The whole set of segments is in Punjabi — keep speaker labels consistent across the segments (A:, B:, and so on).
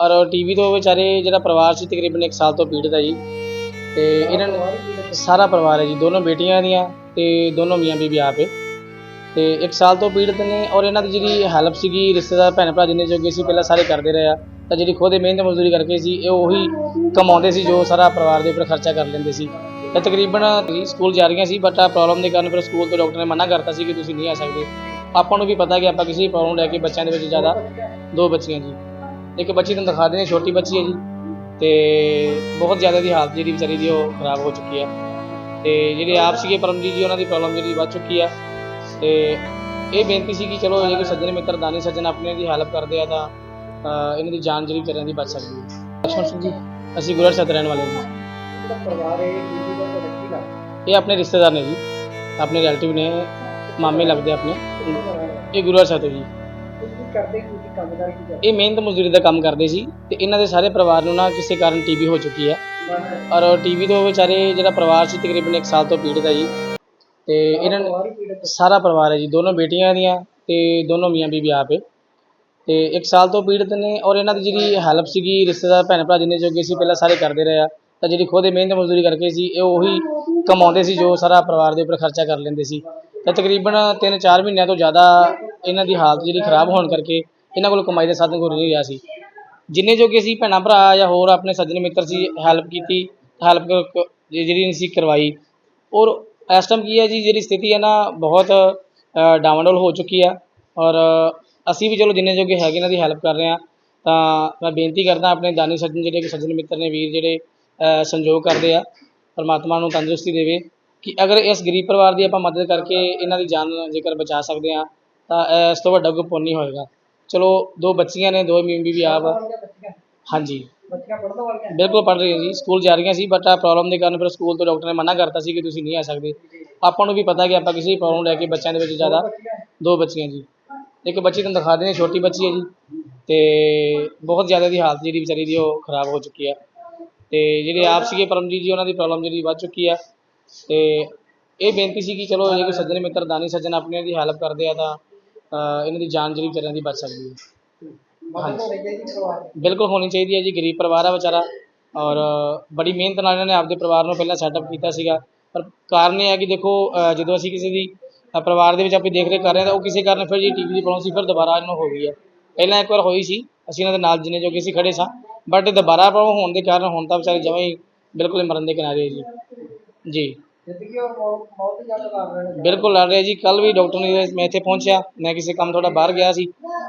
A: ਔਰ ਟੀਵੀ ਤੋਂ ਵਿਚਾਰੇ ਜਿਹੜਾ ਪਰਿਵਾਰ ਸੀ ਤਕਰੀਬਨ 1 ਸਾਲ ਤੋਂ ਪੀੜਤ ਹੈ ਜੀ। ਤੇ ਇਹਨਾਂ ਨੇ ਸਾਰਾ ਪਰਿਵਾਰ ਹੈ ਜੀ, ਦੋਨੋਂ ਬੇਟੀਆਂ ਦੀਆਂ ਤੇ ਦੋਨੋਂ ਮੀਆਂ ਬੀਬੀ ਆਪੇ ਤੇ 1 ਸਾਲ ਤੋਂ ਪੀੜਤ ਨੇ ਔਰ ਇਹਨਾਂ ਦੀ ਜਿਹੜੀ ਹੈਲਪ ਸੀਗੀ, ਰਿਸ਼ਤੇਦਾਰ, ਭੈਣ ਭਰਾ ਜਿੰਨੇ ਜੋਗੇ ਸੀ, ਪਹਿਲਾਂ ਸਾਰੇ ਕਰਦੇ ਰਹੇ ਆ। ਤਾਂ ਜਿਹੜੀ ਖੁਦ ਮਿਹਨਤ ਮਜ਼ਦੂਰੀ ਕਰਕੇ ਸੀ, ਇਹ ਉਹੀ ਕਮਾਉਂਦੇ ਸੀ ਜੋ ਸਾਰਾ ਪਰਿਵਾਰ ਦੇ ਉੱਪਰ ਖਰਚਾ ਕਰ ਲੈਂਦੇ ਸੀ। ਤਾਂ ਤਕਰੀਬਨ ਸਕੂਲ ਜਾ ਰਹੀਆਂ ਸੀ ਬਟ ਆ ਪ੍ਰੋਬਲਮ ਦੇ ਕਾਰਨ ਫਿਰ ਸਕੂਲ ਤੋਂ ਡਾਕਟਰ ਨੇ ਮਨਾ ਕਰਤਾ ਸੀ ਕਿ ਤੁਸੀਂ ਨਹੀਂ ਆ ਸਕਦੇ। ਆਪਾਂ ਨੂੰ ਵੀ ਪਤਾ ਕਿ ਆਪਾਂ ਕਿਸੇ ਪ੍ਰੋਬਲਮ ਲੈ ਕੇ ਬੱਚਿਆਂ ਦੇ ਵਿੱਚ ਜ਼ਿਆਦਾ ਦੋ ਬੱਚੀਆਂ ਜੀ। ਇੱਕ ਬੱਚੀ ਤੁਹਾਨੂੰ ਦਿਖਾ ਦਿੰਦੇ ਛੋਟੀ ਬੱਚੀ ਹੈ ਜੀ। ਤੇ ਬਹੁਤ ਜ਼ਿਆਦਾ ਦੀ ਹਾਲਤ ਜਿਹੜੀ ਵਿਚਾਰੀ ਦੀ ਉਹ ਖਰਾਬ ਹੋ ਚੁੱਕੀ ਹੈ। ਤੇ ਜਿਹੜੇ ਆਪ ਸੀਗੇ ਪਰਮਜੀਤ ਜੀ, ਉਹਨਾਂ ਦੀ ਪ੍ਰੋਬਲਮ ਜਿਹੜੀ ਵੱਧ ਚੁੱਕੀ ਆ ਤੇ ਇਹ ਬੇਨਤੀ ਸੀ ਕਿ ਚਲੋ ਜੇ ਕੋਈ ਸੱਜਣ ਮਿੱਤਰ, ਦਾਨੀ ਸੱਜਣ ਆਪਣੇ ਦੀ ਹੈਲਪ ਕਰਦੇ ਆ ਤਾਂ ਇਹਨਾਂ ਦੀ ਜਾਨ ਜਿਹੜੀ ਵਿਚਾਰਿਆਂ ਦੀ ਬਚ ਸਕਦੀ ਹੈ। ਲక్ష్మణ ਸਿੰਘ ਜੀ, ਅਸੀਂ ਗੁਰਰ ਸਤ ਰਹਿਣ ਵਾਲੇ ਹਾਂ।
B: ਪਰਿਵਾਰ ਇਹ
A: ਆਪਣੇ ਰਿਸ਼ਤੇਦਾਰ ਨੇ ਜੀ। ਆਪਣੇ ਰਿਲੇਟਿਵ ਨੇ, ਮਾਮੇ ਲੱਗਦੇ ਆਪਣੇ। ਇਹ ਗੁਰਰ ਸਤ ਜੀ।
B: ਇਹ ਕੀ ਕੀ ਕਰਦੇ?
A: ਮਿਹਨਤ ਮਜ਼ਦੂਰੀ ਦਾ ਕੰਮ ਕਰਦੇ ਸੀ ਤੇ ਇਹਨਾਂ ਦੇ ਸਾਰੇ ਪਰਿਵਾਰ ਨੂੰ ਨਾ ਕਿਸੇ ਕਾਰਨ ਟੀਬੀ ਹੋ ਚੁੱਕੀ ਹੈ। ਔਰ ਟੀਬੀ ਤੋਂ ਵਿਚਾਰੇ ਜਿਹੜਾ ਪਰਿਵਾਰ ਸੀ ਤਕਰੀਬਨ 1 ਸਾਲ ਤੋਂ ਪੀੜਤ ਹੈ ਜੀ। ਤੇ ਇਹਨਾਂ ਨੇ ਸਾਰਾ ਪਰਿਵਾਰ ਹੈ ਜੀ ਦੋਨੋਂ ਬੇਟੀਆਂ ਦੀਆਂ ਤੇ ਦੋਨੋਂ ਮੀਆਂ ਬੀਬੀ ਆਪੇ ਤੇ 1 ਸਾਲ ਤੋਂ ਪੀੜਤ ਨੇ ਔਰ ਇਹਨਾਂ ਦੀ ਜਿਹੜੀ ਹੈਲਪ ਸੀਗੀ ਰਿਸ਼ਤੇਦਾਰ ਭੈਣ ਭਰਾ ਜਿੰਨੇ ਜੋਗੇ ਸੀ ਪਹਿਲਾਂ ਸਾਰੇ ਕਰਦੇ ਰਹੇ ਆ। ਤਾਂ ਜਿਹੜੀ ਖੁਦ ਮਿਹਨਤ ਮਜ਼ਦੂਰੀ ਕਰਕੇ ਸੀ ਇਹ ਉਹੀ ਕਮਾਉਂਦੇ ਸੀ ਜੋ ਸਾਰਾ ਪਰਿਵਾਰ ਦੇ ਉੱਪਰ ਖਰਚਾ ਕਰ ਲੈਂਦੇ ਸੀ। ਤਾਂ ਤਕਰੀਬਨ 3-4 ਮਹੀਨਿਆਂ ਤੋਂ ਜ਼ਿਆਦਾ ਇਹਨਾਂ ਦੀ ਹਾਲਤ ਜਿਹੜੀ ਖਰਾਬ ਹੋਣ ਕਰਕੇ ਇਹਨਾਂ ਕੋਲ ਕਮਾਈ ਦਾ ਸਾਧਨ ਕੋਈ ਨਹੀਂ ਰਿਹਾ ਸੀ। ਜਿੰਨੇ ਜੋਗੇ ਅਸੀਂ ਭੈਣਾਂ ਭਰਾ ਜਾਂ ਹੋਰ ਆਪਣੇ ਸੱਜਣ ਮਿੱਤਰ ਸੀ ਹੈਲਪ ਕੀਤੀ ਹੈਲਪ ਜਿਹੜੀ ਨਹੀਂ ਸੀ ਕਰਵਾਈ। ਔਰ ਇਸ ਟਾਈਮ ਕੀ ਹੈ ਜੀ, ਜਿਹੜੀ ਸਥਿਤੀ ਹੈ ਨਾ, ਬਹੁਤ ਡਾਊਨਡੋਲ ਹੋ ਚੁੱਕੀ ਆ। ਔਰ ਅਸੀਂ ਵੀ ਚਲੋ ਜਿੰਨੇ ਜੋਗੇ ਹੈਗੇ ਇਹਨਾਂ ਦੀ ਹੈਲਪ ਕਰ ਰਹੇ ਆ ਤਾਂ ਮੈਂ ਬੇਨਤੀ ਕਰਦਾ ਆਪਣੇ ਦਾਨੀ ਸੱਜਣ ਜਿਹੜੇ ਕਿ ਸੱਜਣ ਮਿੱਤਰ ਨੇ, ਵੀਰ ਜਿਹੜੇ ਸੰਯੋਗ ਕਰਦੇ ਆ, ਪਰਮਾਤਮਾ ਨੂੰ ਤੰਦਰੁਸਤੀ ਦੇਵੇ ਕਿ ਅਗਰ ਇਸ ਗਰੀਬ ਪਰਿਵਾਰ ਦੀ ਆਪਾਂ ਮਦਦ ਕਰਕੇ ਇਹਨਾਂ ਦੀ ਜਾਨ ਜੇਕਰ ਬਚਾ ਸਕਦੇ ਆ ਤਾਂ ਇਸ ਤੋਂ ਵੱਡਾ ਕੋਈ ਪੁੰਨ ਨਹੀਂ ਹੋਏਗਾ। ਚਲੋ ਦੋ ਬੱਚੀਆਂ ਨੇ ਦੋ ਮੀਮ ਵੀ ਆਪ।
B: ਬੱਚੀਆਂ?
A: ਹਾਂਜੀ।
B: ਬੱਚੀਆਂ ਪੜ੍ਹਨ ਵਾਲੀਆਂ?
A: ਬਿਲਕੁਲ ਪੜ੍ਹ ਰਹੀ ਹੈ ਜੀ ਸਕੂਲ ਜਾ ਰਹੀਆਂ ਸੀ ਬਟ ਆ ਪ੍ਰੋਬਲਮ ਦੇ ਕਾਰਨ ਫਿਰ ਸਕੂਲ ਤੋਂ ਡਾਕਟਰ ਨੇ ਮਨਾ ਕਰਤਾ ਸੀ ਕਿ ਤੁਸੀਂ ਨਹੀਂ ਆ ਸਕਦੇ। ਆਪਾਂ ਨੂੰ ਵੀ ਪਤਾ ਕਿ ਆਪਾਂ ਕਿਸੇ ਪ੍ਰੋਬਲਮ ਲੈ ਕੇ ਬੱਚਿਆਂ ਦੇ ਵਿੱਚ ਜ਼ਿਆਦਾ ਦੋ ਬੱਚੀਆਂ ਜੀ। ਇੱਕ ਬੱਚੀ ਤੁਹਾਨੂੰ ਦਿਖਾ ਦਿੰਦੇ ਛੋਟੀ ਬੱਚੀ ਹੈ ਜੀ। ਤੇ ਬਹੁਤ ਜ਼ਿਆਦਾ ਦੀ ਹਾਲਤ ਜਿਹੜੀ ਵਿਚਾਰੀ ਦੀ ਉਹ ਖਰਾਬ ਹੋ ਚੁੱਕੀ ਹੈ ਤੇ ਜਿਹੜੇ ਆਪ ਸੀਗੇ ਪਰਮਜੀਤ ਜੀ ਉਹਨਾਂ ਦੀ ਪ੍ਰੋਬਲਮ ਜਿਹੜੀ ਵੱਧ ਚੁੱਕੀ ਹੈ ਤੇ ਇਹ ਬੇਨਤੀ ਸੀ ਕਿ ਚਲੋ ਜੇ ਕੋਈ ਸੱਜਣ ਮਿੱਤਰ ਦਾਨੀ ਸੱਜਣ ਆਪਣੇ ਦੀ ਹੈਲਪ ਕਰਦੇ ਆ ਤਾਂ ਇਹਨਾਂ ਦੀ ਜਾਨ ਜਿਹੜੀ ਵਿਚਾਰਿਆਂ ਦੀ ਬਚ ਸਕਦੀ ਹੈ।
B: ਦੀ।
A: ਬਿਲਕੁਲ ਹੋਣੀ ਚਾਹੀਦੀ ਹੈ ਜੀ ਗਰੀਬ ਪਰਿਵਾਰ ਆ ਵਿਚਾਰਾ। ਔਰ ਬੜੀ ਮਿਹਨਤ ਨਾਲ ਇਹਨਾਂ ਨੇ ਆਪਦੇ ਪਰਿਵਾਰ ਨੂੰ ਪਹਿਲਾਂ ਸੈਟਅਪ ਕੀਤਾ ਸੀਗਾ। ਪਰ ਕਾਰਨ ਇਹ ਹੈ ਕਿ ਦੇਖੋ ਜਦੋਂ ਅਸੀਂ ਕਿਸੇ ਦੀ ਪਰਿਵਾਰ ਦੇ ਵਿੱਚ ਆਪਣੀ ਦੇਖ ਰੇਖ ਕਰ ਰਹੇ ਹਾਂ ਤਾਂ ਉਹ ਕਿਸੇ ਕਾਰਨ ਫਿਰ ਜੀ ਟੀਵੀ ਦੀ ਪ੍ਰੋਬਲਮ ਸੀ ਫਿਰ ਦੁਬਾਰਾ ਇਹਨੂੰ ਹੋ ਗਈ ਹੈ। ਪਹਿਲਾਂ ਇੱਕ ਵਾਰ ਹੋਈ ਸੀ ਅਸੀਂ ਇਹਨਾਂ ਦੇ ਨਾਲ ਜਿੰਨੇ ਜੋਗੇ ਸੀ ਖੜੇ ਸਾਂ। ਬਟ ਦੁਬਾਰਾ ਪ੍ਰੋਬਲਮ ਹੋਣ ਦੇ ਕਾਰਨ ਹੁਣ ਤਾਂ ਵਿਚਾਰੇ ਜਮਾਂ ਹੀ ਬਿਲਕੁਲ ਮਰਨ ਦੇ ਕਿਨਾਰੇ ਹੈ ਜੀ। ਜੀ।
B: ਜ਼ਿੰਦਗੀ ਮੌਤ ਲੜ ਰਹੇ ਨੇ।
A: ਬਿਲਕੁਲ ਲੜ ਰਿਹਾ ਜੀ। ਕੱਲ ਵੀ ਡਾਕਟਰ ਨੇ ਮੈਂ ਇੱਥੇ ਪਹੁੰਚਿਆ। ਮੈਂ ਕਿਸੇ ਕੰਮ ਥੋੜਾ ਬਾਹਰ ਗਿਆ ਸੀ।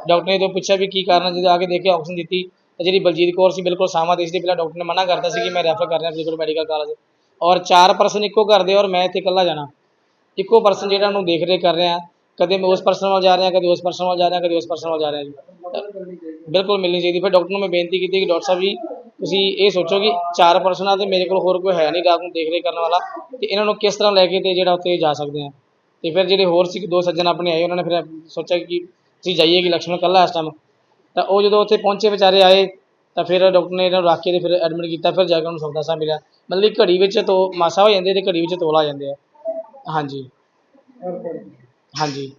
A: ਡਾਕਟਰ ਨੇ ਤੋਂ ਪੁੱਛਿਆ ਵੀ ਕੀ ਕਾਰਨ ਹੈ ਜਦੋਂ ਆ ਕੇ ਦੇਖਿਆ ਆਕਸੀਜਨ ਦਿੱਤੀ। ਤੇ ਜਿਹੜੀ ਬਲਜੀਤ ਕੌਰ ਸੀ ਬਿਲਕੁਲ ਸਾਮਾ ਦੇਸ਼ ਦੀ ਪਹਿਲਾਂ ਡਾਕਟਰ ਨੇ ਮਨਾ ਕਰਤਾ ਸੀ ਕਿ ਮੈਂ ਰੈਫਰ ਕਰ ਰਿਹਾ ਫਿਜ਼ੀਕਲ ਮੈਡੀਕਲ ਕਾਲਜ ਔਰ ਚਾਰ ਪਰਸਨ ਇੱਕੋ ਘਰ ਦੇ ਔਰ ਮੈਂ ਇੱਥੇ ਇਕੱਲਾ ਜਾਣਾ। ਇੱਕੋ ਪਰਸਨ ਜਿਹੜਾ ਉਹਨੂੰ ਦੇਖ ਰੇਖ ਕਰ ਰਿਹਾ। ਕਦੇ ਮੈਂ ਉਸ ਪਰਸਨ ਵੱਲ ਜਾ ਰਿਹਾ ਕਦੇ ਉਸ ਪਰਸਨ ਵੱਲ ਜਾ ਰਿਹਾ ਕਦੇ ਉਸ ਪਰਸਨ ਵੱਲ ਜਾ ਰਿਹਾ ਜੀ। ਬਿਲਕੁਲ ਮਿਲਣੀ ਚਾਹੀਦੀ। ਫਿਰ ਡਾਕਟਰ ਨੂੰ ਮੈਂ ਬੇਨਤੀ ਕੀਤੀ ਕਿ ਡਾਕਟਰ ਸਾਹਿਬ ਜੀ ਤੁਸੀਂ ਇਹ ਸੋਚੋ ਕਿ ਚਾਰ ਪਰਸਨਾਂ ਤੇ ਮੇਰੇ ਕੋਲ ਹੋਰ ਕੋਈ ਹੈ ਨਹੀਂ ਰਾਤ ਨੂੰ ਦੇਖ ਰੇਖ ਕਰਨ ਵਾਲਾ, ਤੇ ਇਹਨਾਂ ਨੂੰ ਕਿਸ ਤਰ੍ਹਾਂ ਲੈ ਕੇ ਤੇ ਜਿਹੜਾ ਉੱਥੇ ਜਾ ਸਕਦੇ ਆ? ਤੇ ਫਿਰ ਜਿਹੜੇ ਹੋਰ ਸੀ ਦੋ ਸੱਜਣ ਆਪਣੇ ਆਏ, ਉਹਨਾਂ ਨੇ ਫਿਰ ਸੋਚਿਆ ਕਿ ਤੁਸੀਂ ਜਾਈਏ ਕਿ ਲਕਸ਼ਮਣ ਕੱਲਾ ਇਸ ਟਾਈਮ ਤਾਂ ਉਹ ਜਦੋਂ ਉੱਥੇ ਪਹੁੰਚੇ, ਵਿਚਾਰੇ ਆਏ, ਤਾਂ ਫਿਰ ਡਾਕਟਰ ਨੇ ਇਹਨਾਂ ਨੂੰ ਰੱਖ ਕੇ ਤੇ ਫਿਰ ਐਡਮਿਟ ਕੀਤਾ, ਫਿਰ ਜਾ ਕੇ ਉਹਨੂੰ ਸੌਦਾ ਸਾ ਮਿਲਿਆ ਮਤਲਬ ਘੜੀ ਵਿੱਚ ਤੋ ਮਾਸਾ ਹੋ ਜਾਂਦੇ ਤੇ ਘੜੀ ਵਿੱਚ ਤੋਲਾ ਜਾਂਦੇ ਆ। ਹਾਂਜੀ। ਹਾਂਜੀ।